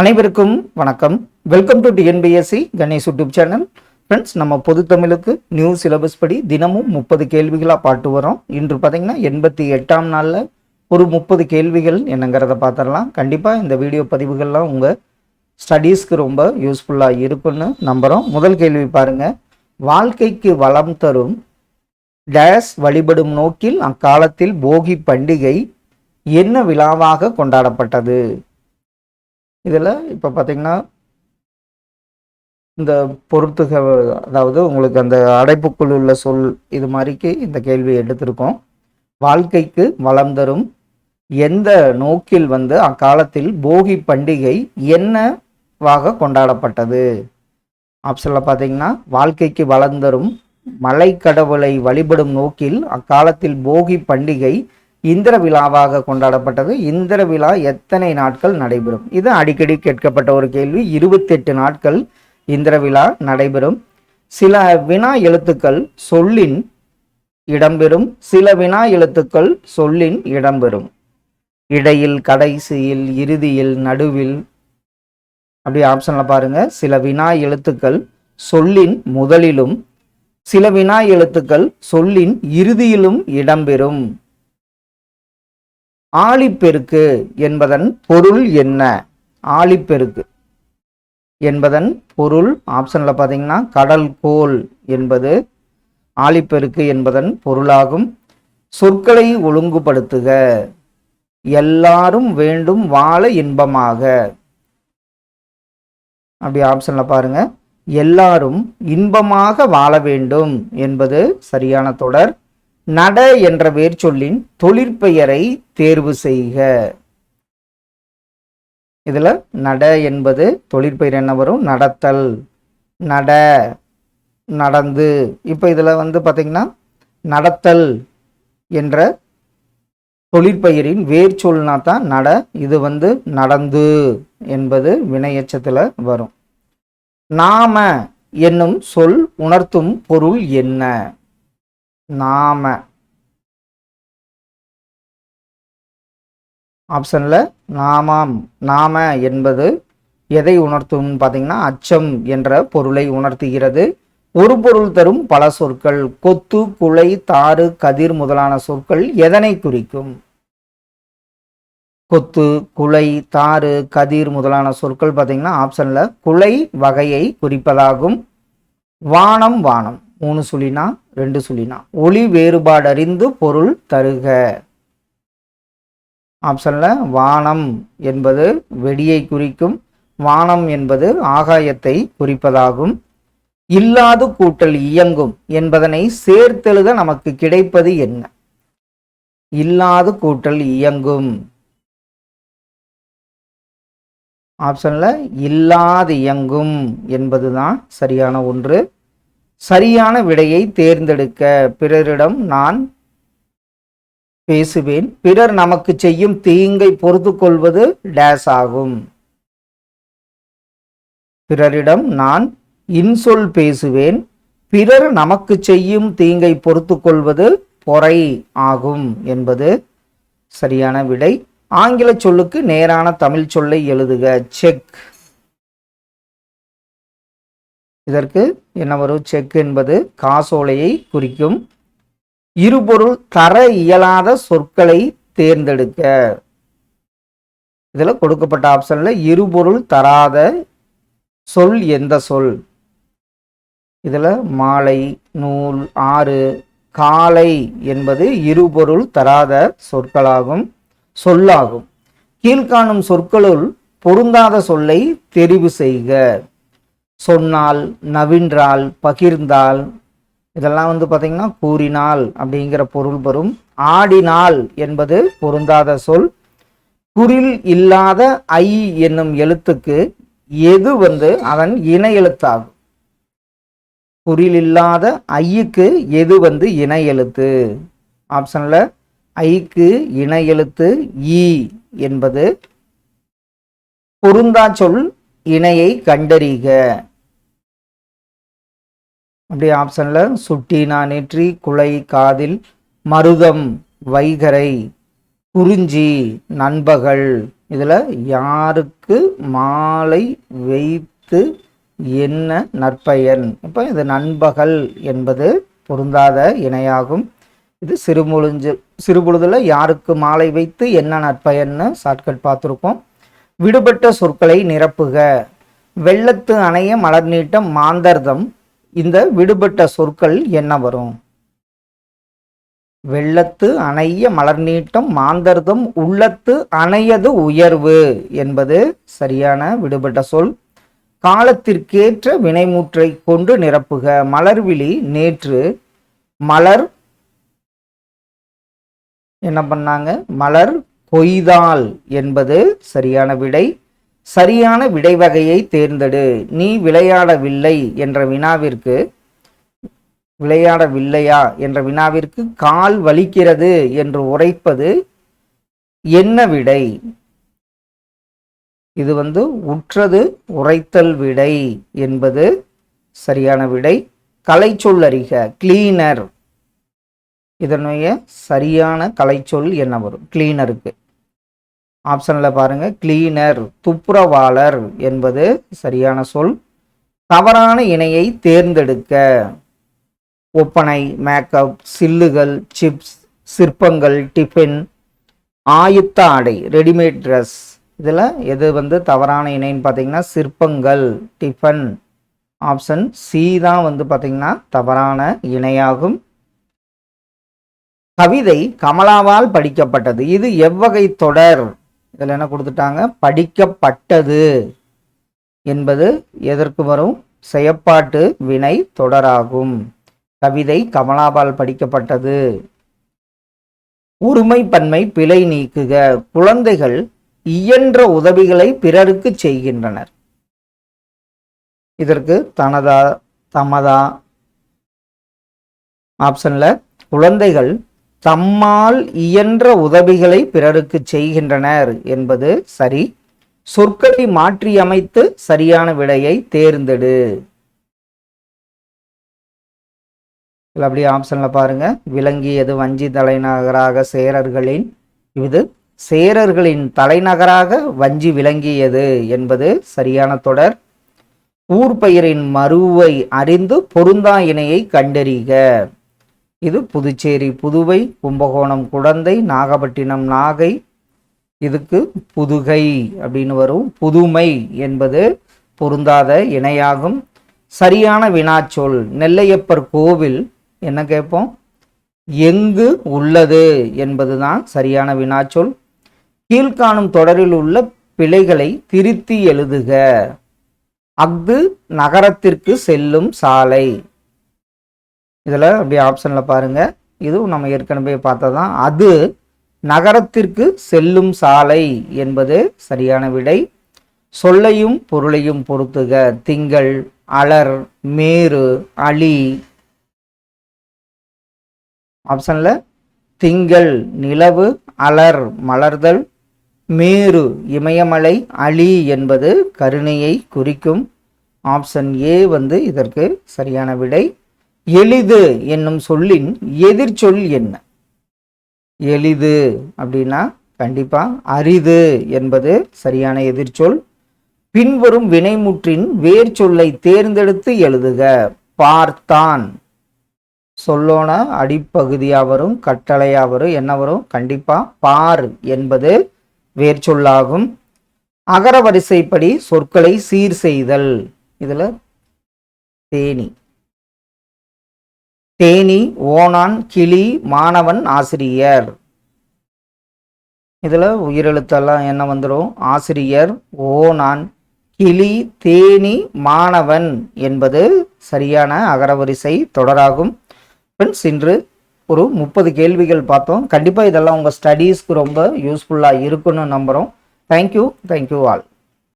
அனைவருக்கும் வணக்கம். Welcome to TNPSC Ganesh YouTube channel. Friends நம்ம பொது தமிழுக்கு நியூ சிலபஸ் படி தினமும் முப்பது கேள்விகளாக பாட்டு வரோம். இன்று பார்த்தீங்கன்னா எண்பத்தி எட்டாம் நாளில் ஒரு முப்பது கேள்விகள் என்னங்கிறத பார்த்துடலாம் கண்டிப்பாக இந்த வீடியோ பதிவுகள்லாம் உங்கள் ஸ்டடீஸ்க்கு ரொம்ப யூஸ்ஃபுல்லாக இருக்குன்னு நம்புகிறோம் முதல் கேள்வி பாருங்க. வாழ்க்கைக்கு வளம் தரும் டேஸ் வழிபடும் நோக்கில் அக்காலத்தில் போகி பண்டிகை என்ன விழாவாக கொண்டாடப்பட்டது? இதில் இப்போ பார்த்திங்கன்னா இந்த பொருத்துக அதாவது உங்களுக்கு அந்த அடைப்புக்குள் உள்ள சொல் இது மாதிரிக்கு இந்த கேள்வி எடுத்திருக்கோம். வாழ்க்கைக்கு வளம் தரும். எந்த நோக்கில் வந்து அக்காலத்தில் போகி பண்டிகை என்னவாக கொண்டாடப்பட்டது? ஆப்ஷனில் பார்த்தீங்கன்னா வாழ்க்கைக்கு வளர்ந்தரும் மலை மலைக்கடவுளை வழிபடும் நோக்கில் அக்காலத்தில் போகி பண்டிகை இந்திர விழாவாக கொண்டாடப்பட்டது. இந்திர விழா எத்தனை நாட்கள் நடைபெறும்? இது அடிக்கடி கேட்கப்பட்ட ஒரு கேள்வி. இருபத்தெட்டு நாட்கள் இந்திர விழா நடைபெறும். சில வினா எழுத்துக்கள் சொல்லின் இடம்பெறும். சில வினா எழுத்துக்கள் சொல்லின் இடம்பெறும். இடையில் கடைசியில் இறுதியில் நடுவில். அப்படி ஆப்ஷன்ல பாருங்க. சில வினா எழுத்துக்கள் சொல்லின் முதலிலும் சில வினா எழுத்துக்கள் சொல்லின் இறுதியிலும் இடம்பெறும். ஆழிப்பெருக்கு என்பதன் பொருள் என்ன? ஆழிப்பெருக்கு என்பதன் பொருள் ஆப்ஷனில் பார்த்தீங்கன்னா கடல் கோல் என்பது ஆழிப்பெருக்கு என்பதன் பொருளாகும். சொற்களை ஒழுங்குபடுத்துக. எல்லாரும் வேண்டும் வாழ இன்பமாக. அப்படி ஆப்ஷனில் பாருங்க. எல்லாரும் இன்பமாக வாழ வேண்டும் என்பது சரியான தொடர். நட என்ற வேர்ச்சொல்லின் தொழிற்பெயரை தேர்வு செய்க. இதில் நட என்பது தொழிற்பெயர் என்ன வரும்? நடத்தல். நட நடந்து. இப்போ இதில் வந்து பார்த்திங்கன்னா நடத்தல் என்ற தொழிற்பெயரின் வேர்ச்சொல்னா தான் நட இது வந்து நடந்து என்பது வினையச்சத்தில் வரும். நாம என்னும் சொல் உணர்த்தும் பொருள் என்ன? நாம. ஆப்ஷனில் நாமாம் நாம என்பது எதை உணர்த்தும் பார்த்தீங்கன்னா அச்சம் என்ற பொருளை உணர்த்துகிறது. ஒரு பொருள் தரும் பல சொற்கள் கொத்து குலை தாறு கதிர் முதலான சொற்கள் எதனை குறிக்கும்? கொத்து குலை தாறு கதிர் முதலான சொற்கள் பார்த்தீங்கன்னா ஆப்ஷனில் குலை வகையை குறிப்பதாகும். வானம் வானம். மூணு சுழினா ரெண்டு சுழினா ஒளி வேறுபாடு அறிந்து பொருள் தருக. ஆப்ஷனில் வானம் என்பது வெடியை குறிக்கும் வானம் என்பது ஆகாயத்தை குறிப்பதாகும். இல்லாது கூட்டல் இயங்கும் என்பதனை சேர்த்தெழுத நமக்கு கிடைப்பது என்ன? இல்லாது கூட்டல் இயங்கும். ஆப்ஷனில் இல்லாது இயங்கும் என்பதுதான் சரியான ஒன்று. சரியான விடையை தேர்ந்தெடுக்க பிறரிடம் நான் பேசுவேன். பிறர் நமக்கு செய்யும் தீங்கை பொறுத்து கொள்வது டேஸ் ஆகும். பிறரிடம் நான் இன்சொல் பேசுவேன். பிறர் நமக்கு செய்யும் தீங்கை பொறுத்து கொள்வது பொறை ஆகும் என்பது சரியான விடை. ஆங்கில சொல்லுக்கு நேரான தமிழ் சொல்லை எழுதுக. செக் இதற்கு என்ன வரும்? செக் என்பது காசோலையை குறிக்கும். இருபொருள் தர இயலாத சொற்களை தேர்ந்தெடுக்க. இதில் கொடுக்கப்பட்ட ஆப்ஷனில் இருபொருள் தராத சொல் எந்த சொல்? இதில் மாலை நூல் ஆறு காலை என்பது இருபொருள் தராத சொற்களாகும் சொல்லாகும். கீழ்காணும் சொற்களுள் பொருந்தாத சொல்லை தெரிவு செய்க. சொன்னால் நவின்றால் பகிர்ந்தால் இதெல்லாம் வந்து பார்த்தீங்கன்னா கூறினால் அப்படிங்கிற பொருள் வரும். ஆடினால் என்பது பொருந்தாத சொல். குறில் இல்லாத ஐ என்னும் எழுத்துக்கு எது வந்து அதன் இணை எழுத்தாகும்? குறில் இல்லாத ஐயுக்கு எது வந்து இணை எழுத்து? ஆப்ஷனில் ஐக்கு இணை எழுத்து இ என்பது பொருந்தா சொல் இணையை கண்டறிக. அப்படி ஆப்ஷனில் சுட்டினா நெற்றி குலை காதில் மருதம் வைகரை குறிஞ்சி நண்பகல். இதில் யாருக்கு மாலை வைத்து என்ன நற்பயன் இப்போ இது நண்பகல் என்பது பொருந்தாத இணையாகும். இது சிறுமுழுஞ்சு சிறுபொழுதில் யாருக்கு மாலை வைத்து என்ன நற்பயன்னு ஷார்ட்கட் பார்த்துருக்கோம் விடுபட்ட சொற்களை நிரப்புக. வெள்ளத்து அணைய மலர் நீட்டம் மாந்தர்தம். இந்த விடுபட்ட சொற்கள் என்ன வரும்? வெள்ளத்து அணைய மலர் நீட்டம் மாந்தர்தம் உள்ளத்து அணையது உயர்வு என்பது சரியான விடுபட்ட சொல். காலத்திற்கேற்ற வினைமுற்றை கொண்டு நிரப்புக. மலர்விழி நேற்று மலர் என்ன பண்ணாங்க? மலர் கொய்தால் என்பது சரியான விடை. சரியான விடைவகையை தேர்ந்தெடு. நீ விளையாடவில்லை என்ற வினாவிற்கு விளையாடவில்லையா என்ற வினாவிற்கு கால் வலிக்கிறது என்று உரைப்பது என்ன விடை? இது வந்து உற்றது உரைத்தல் விடை என்பது சரியான விடை. கலைச்சொல்லறிக கிளீனர் இதனுடைய சரியான கலைச்சொல் என்ன வரும்? கிளீனருக்கு ஆப்ஷனில் பாருங்கள் கிளீனர் துப்புரவாளர் என்பது சரியான சொல். தவறான இணையை தேர்ந்தெடுக்க. ஒப்பனை மேக்கப் சில்லுகள் சிப்ஸ் சிற்பங்கள் டிஃபின் ஆயுத்த ஆடை ரெடிமேட் ட்ரெஸ் இதில் எது வந்து தவறான இணைன்னு பார்த்தீங்கன்னா சிற்பங்கள் டிஃபன் ஆப்ஷன் சி தான் வந்து பார்த்தீங்கன்னா தவறான இணையாகும். கவிதை கமலாவால் படிக்கப்பட்டது. இது எவ்வகை தொடர்? இதில் என்ன கொடுத்துட்டாங்க? படிக்கப்பட்டது என்பது எதற்கு வரும்? செயப்பாட்டு வினை தொடராகும். கவிதை கமலாவால் படிக்கப்பட்டது. ஒருமை பன்மை பிழை நீக்குக. குழந்தைகள் இயன்ற உதவிகளை பிறருக்கு செய்கின்றனர். இதற்கு தனதா தமதா ஆப்ஷன்ல குழந்தைகள் தம்மால் இயன்ற உதவிகளை பிறருக்கு செய்கின்றனர் என்பது சரி. சொற்களை மாற்றியமைத்து சரியான விடையை தேர்ந்தெடு. அப்படியே ஆப்ஷன்ல பாருங்க. விளங்கியது வஞ்சி தலைநகராக சேரர்களின் இது சேரர்களின் தலைநகராக வஞ்சி விளங்கியது என்பது சரியான தொடர். ஊர் பெயரின் மருவை அறிந்து பொருந்தா இணையை கண்டறிக. இது புதுச்சேரி புதுவை கும்பகோணம் குடந்தை நாகப்பட்டினம் நாகை. இதுக்கு புதுகை அப்படின்னு வரும். புதுமை என்பது பொருந்தாத இணையாகும். சரியான வினாச்சொல் நெல்லையப்பர் கோவில் என்ன கேட்போம்? எங்கு உள்ளது என்பதுதான் சரியான வினாச்சொல். கீழ்காணும் தொடரில் உள்ள பிழைகளை திருத்தி எழுதுக. அஃது நகரத்திற்கு செல்லும் சாலை. இதில் அப்படியே ஆப்ஷனில் பாருங்கள் இதுவும் நம்ம ஏற்கனவே பார்த்ததான் அது நகரத்திற்கு செல்லும் சாலை என்பது சரியான விடை. சொல்லையும் பொருளையும் பொறுத்துக திங்கள் அலர் மேரு அலி. ஆப்ஷனில் திங்கள் நிலவு அலர் மலர்தல். மேரு இமயமலை அலி என்பது கருணையை குறிக்கும். ஆப்ஷன் ஏ வந்து இதற்கு சரியான விடை. எளிது என்னும் சொல்லின் எதிர்ச்சொல் என்ன? எளிது அப்படின்னா கண்டிப்பா அரிது என்பது சரியான எதிர்ச்சொல். பின்வரும் வினைமுற்றின் வேர் சொல்லை தேர்ந்தெடுத்து எழுதுக. பார்த்தான். சொல்லோன அடிப்பகுதியாக வரும் கட்டளையாக வரும் என்ன வரும்? கண்டிப்பாக பார் என்பது வேர் சொல்லாகும் அகர வரிசைப்படி சொற்களை சீர் செய்தல். இதில் தேனி. தேனி ஓனான் கிளி மாணவன் ஆசிரியர். இதில் உயிரெழுத்தெல்லாம் என்ன வந்துடும் ஆசிரியர் ஓனான் கிளி தேனி மாணவன் என்பது சரியான அகரவரிசை தொடராகும். ஃப்ரெண்ட்ஸ் இன்று ஒரு முப்பது கேள்விகள் பார்த்தோம். கண்டிப்பாக இதெல்லாம் உங்கள் ஸ்டடீஸ்க்கு ரொம்ப யூஸ்ஃபுல்லாக இருக்குன்னு நம்புகிறோம் தேங்க்யூ தேங்க்யூ ஆல்